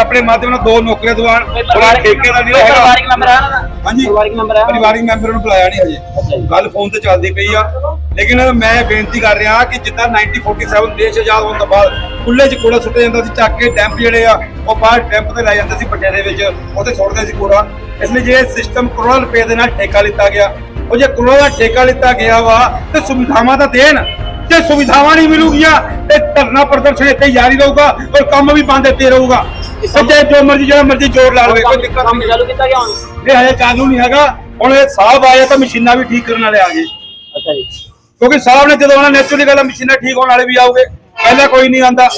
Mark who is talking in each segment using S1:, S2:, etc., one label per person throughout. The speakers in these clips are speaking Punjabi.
S1: ਆਪਣੇ ਮਾਧਿਅਮ ਨਾਲ ਦੋ ਨੌਕਰੀਆਂ ਦਵਾਨ ਥੋੜਾ ਠੇਕੇ ਦਾ ਜਿਹੜਾ ਹੈਗਾ।
S2: ਪਰਿਵਾਰਿਕ ਮੈਂਬਰ ਆ?
S1: ਹਾਂਜੀ।
S2: ਪਰਿਵਾਰਿਕ ਮੈਂਬਰ ਆ?
S1: ਪਰਿਵਾਰਿਕ ਮੈਂਬਰ ਨੂੰ ਬੁਲਾਇਆ ਨਹੀਂ ਹਜੇ। ਗੱਲ ਫੋਨ ਤੇ ਚੱਲਦੀ ਪਈ ਆ। ਲੇਕਿਨ ਮੈਂ ਬੇਨਤੀ ਕਰ ਰਿਹਾ ਕਿ ਜਿੱਦਾਂ 1947 ਦੇਸ਼ ਆਜ਼ਾਦ ਹੋਣ ਤੋਂ ਬਾਅਦ ਖੁੱਲੇ 'ਚ ਕੂੜਾ ਸੁੱਟਿਆ ਜਾਂਦਾ ਸੀ ਚੱਕ ਕੇ ਡੈਂਪ ਜਿਹੜੇ ਆ ਉਹ ਬਾਹਰ ਡੈਂਪ ਤੇ ਲੈ ਜਾਂਦੇ ਸੀ ਪੱਟਿਆਂ ਦੇ ਵਿੱਚ ਉੱਥੇ ਸੁੱਟਦੇ ਸੀ ਕੂੜਾ। ਇਸ ਲਈ ਜੇ ਸਿਸਟਮ ਕਰੋੜਾਂ ਰੁਪਏ ਦੇ ਨਾਲ ਠੇਕਾ ਲਿੱਤਾ ਗਿਆ ਉਹ ਜੇ ਕਰੋੜਾਂ ਦਾ ਠੇਕਾ ਲਿੱਤਾ ਗਿਆ ਵਾ ਤੇ ਸੁਵਿਧਾਵਾਂ ਤਾਂ ਦੇਣ ਜੇ ਸੁਵਿਧਾਵਾਂ ਨਹੀਂ ਮਿਲੂਗੀਆਂ ਤੇ ਧਰਨਾ ਪ੍ਰਦਰਸ਼ਨ ਇੱਥੇ ਜਾਰੀ ਰਹੂਗਾ ਔਰ ਕੰਮ ਵੀ ਬੰਦ ਇੱਥੇ ਰਹੂਗਾ। ਤੇ ਜੇ ਮਰਜ਼ੀ ਜਿਹੜਾ ਮਰਜ਼ੀ ਜ਼ੋਰ ਲਾ ਲਵੇ ਕੋਈ ਦਿੱਕਤ
S2: ਕੰਮ
S1: ਨਹੀਂ
S2: ਚਾਲੂ ਕੀਤਾ ਗਿਆ ਹੁਣ?
S1: ਇਹ ਹਜੇ ਚਾਲੂ ਨਹੀਂ ਹੈਗਾ। ਹੁਣ ਇਹ ਸਾਹਿਬ ਆਏ ਤਾਂ ਮਸ਼ੀਨਾਂ ਵੀ ਠੀਕ ਕਰਨ ਵਾਲੇ ਆ ਗਏ।
S2: ਅੱਛਾ ਜੀ।
S1: ਕਿਉਂਕਿ ਸਾਹਿਬ ਨੇ ਜਦੋਂ ਉਹਨਾਂ ਨੈਚੁਰਲੀ ਗੱਲ ਮਸ਼ੀਨਾਂ ਠੀਕ ਹੋਣ ਵਾਲੇ ਵੀ ਆਉਗੇ ਪਹਿਲਾਂ ਕੋਈ ਨਹੀਂ ਆਂਦਾ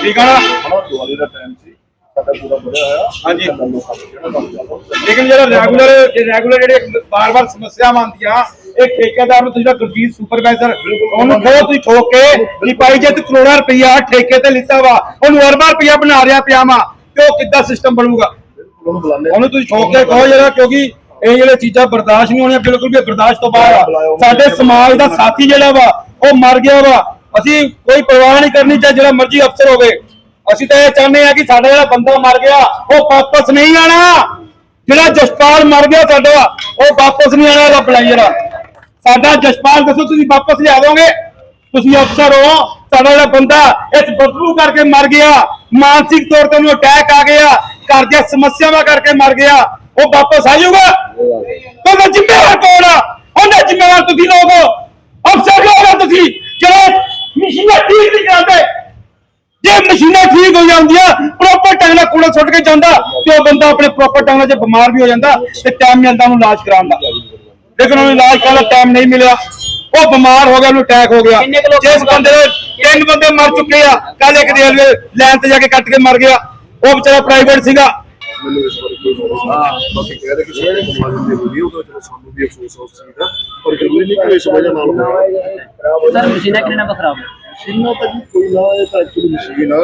S1: ਠੀਕ ਆ ਨਾ?
S3: ਦਿਵਾਲੀ ਦਾ ਟਾਈਮ ਸੀ ਸਾਡਾ ਪੂਰਾ ਬੜਿਆ ਹੋਇਆ
S1: ਹਾਂਜੀ। ਲੇਕਿਨ ਜਿਹੜਾ ਰੈਗੂਲਰ ਰੈਗੂਲਰ ਜਿਹੜੇ ਬਾਰ-ਬਾਰ ਸਮੱਸਿਆਵਾਂ ਆਉਂਦੀਆਂ, ਇਹ ਠੇਕੇਦਾਰ ਨੂੰ ਤੁਸੀਂ ਜਿਹੜਾ ਗੁਰਜੀਤ ਸੁਪਰਵਾਈਜ਼ਰ ਉਹਨੂੰ ਕਹੋ ਤੁਸੀਂ ਠੋਕ ਕੇ ਕਿ ਭਾਈ ਜੇ ਤੂੰ ਕਰੋੜਾਂ ਰੁਪਈਆ ਠੇਕੇ ਤੇ ਲਿੱਤਾ ਵਾ, ਉਹਨੂੰ ਅਰਬਾਂ ਰੁਪਈਆ ਬਣਾ ਰਿਹਾ ਪਿਆ ਵਾ, ਤੇ ਉਹ ਕਿੱਦਾਂ ਸਿਸਟਮ ਬਣੂਗਾ?
S3: ਉਹਨੂੰ ਬੁਲਾਣੇ
S1: ਉਹਨੂੰ ਤੁਸੀਂ ਠੋਕ ਕੇ ਕਹੋ ਜਿਹੜਾ, ਕਿਉਂਕਿ ਇਹ ਜਿਹੜੇ ਚੀਜ਼ਾਂ ਬਰਦਾਸ਼ਤ ਨਹੀਂ ਹੋਣੀਆਂ ਬਿਲਕੁਲ ਵੀ ਬਰਦਾਸ਼ਤ ਤੋਂ ਬਾਹਰ ਆ। ਸਾਡੇ ਸਮਾਜ ਦਾ ਸਾਥੀ ਜਿਹੜਾ ਵਾ ਉਹ ਮਰ ਗਿਆ ਵਾ। ਅਸੀਂ ਕੋਈ ਪਰਵਾਹ ਨਹੀਂ ਕਰਨੀ ਚਾਹੇ ਜਿਹੜਾ ਮਰਜ਼ੀ ਅਫਸਰ ਹੋਵੇ। ਅਸੀਂ ਤਾਂ ਇਹ ਚਾਹੁੰਦੇ ਆ ਕਿ ਸਾਡਾ ਜਿਹੜਾ ਬੰਦਾ ਮਰ ਗਿਆ ਉਹ ਵਾਪਸ ਨਹੀਂ ਆਣਾ। ਜਿਹੜਾ ਜਸਪਾਲ ਮਰ ਗਿਆ ਸਾਡਾ ਉਹ ਵਾਪਸ ਨਹੀਂ ਆਣਾ ਰੱਬ ਲਈ ਜਿਹੜਾ। ਸਾਡਾ ਜਸਪਾਲ ਦੱਸੋ ਤੁਸੀਂ ਵਾਪਸ ਲਿਆ ਦੋਗੇ ਤੁਸੀਂ ਅਫਸਰ ਹੋ ਸਾਡਾ ਜਿਹੜਾ ਬੰਦਾ ਇਸ ਬਦਲੂ ਕਰਕੇ ਮਰ ਗਿਆ। ਮਾਨਸਿਕ ਤੌਰ ਤੇ ਉਹਨੂੰ ਅਟੈਕ ਆ ਗਿਆ। ਘਰ ਦੀਆਂ ਸਮੱਸਿਆਵਾਂ ਕਰਕੇ ਮਰ ਗਿਆ। ਉਹ ਵਾਪਸ ਆ ਜਾਊਗਾ। ਉਹਦਾ ਜ਼ਿੰਮੇਵਾਰ ਕੌਣ ਆ? ਉਹਦਾ ਜ਼ਿੰਮੇਵਾਰ ਤੁਸੀਂ ਲੋਕ ਹੋ। ਅਫਸਰ ਲੋਕ ਹੋ ਤੁਸੀਂ। ਜਿਹੜੇ ਮਸ਼ੀਨਾਂ ਠੀਕ ਨਹੀਂ ਕਰਦੇ ਜੇ ਮਸ਼ੀਨਾਂ ਠੀਕ ਹੋ ਜਾਂਦੀਆਂ ਪ੍ਰੋਪਰ ਟਾਈਮ ਨਾਲ ਕੂੜਾ ਸੁੱਟ ਕੇ ਜਾਂਦਾ ਤੇ ਉਹ ਬੰਦਾ ਆਪਣੇ ਪ੍ਰੋਪਰ ਟਾਈਮ ਨਾਲ ਜੇ ਬਿਮਾਰ ਵੀ ਹੋ ਜਾਂਦਾ ਤੇ ਟਾਈਮ ਮਿਲਦਾ ਉਹਨੂੰ ਇਲਾਜ ਕਰਾਉਣ ਦਾ। ਲੇਕਿਨ ਉਹਨੂੰ ਇਲਾਜ ਕਰਨ ਦਾ ਟਾਈਮ ਨਹੀਂ ਮਿਲਿਆ। ਉਹ ਬਿਮਾਰ ਹੋ ਗਿਆ ਉਹਨੂੰ ਅਟੈਕ ਹੋ ਗਿਆ। ਜਿਸ ਬੰਦੇ ਦੇ ਤਿੰਨ ਬੰਦੇ ਮਰ ਚੁੱਕੇ ਆ ਕੱਲ ਇੱਕ ਰੇਲਵੇ ਲਾਈਨ ਤੇ ਜਾ ਕੇ ਕੱਟ ਕੇ ਮਰ ਗਿਆ। ਉਹ ਵਿਚਾਰਾ ਪ੍ਰਾਈਵੇਟ ਸੀਗਾ।
S3: ਮੈਨੂੰ ਇਸ ਬਾਰੇ ਕੋਈ ਨੌਲੇਜ ਨਹੀਂ ਬਾਕੀ ਕਹਿ ਰਹੇ ਕਿ ਸਾਰੇ ਸਮਾਜ ਦੇ ਵੀਡੀਓ ਦਾ ਚਲੋ ਸਾਨੂੰ ਵੀ ਅਫਸੋਸ ਹੋ ਸਕਦਾ ਪਰ ਜ਼ਰੂਰੀ ਨਹੀਂ ਕਿ ਇਸ ਵਜ੍ਹਾ ਨਾਲ ਹੋਇਆ
S2: ਸਰ ਮਸ਼ੀਨਾਂ ਕਿੰਨੇ ਖਰਾਬ ਹੈ
S3: ਮਸ਼ੀਨਾਂ ਤਾਂ ਜੀ ਕੋਈ ਨਾ ਇਹ ਤਾਂ ਐਕਚੁਅਲੀ ਮਸ਼ੀਨ ਆ।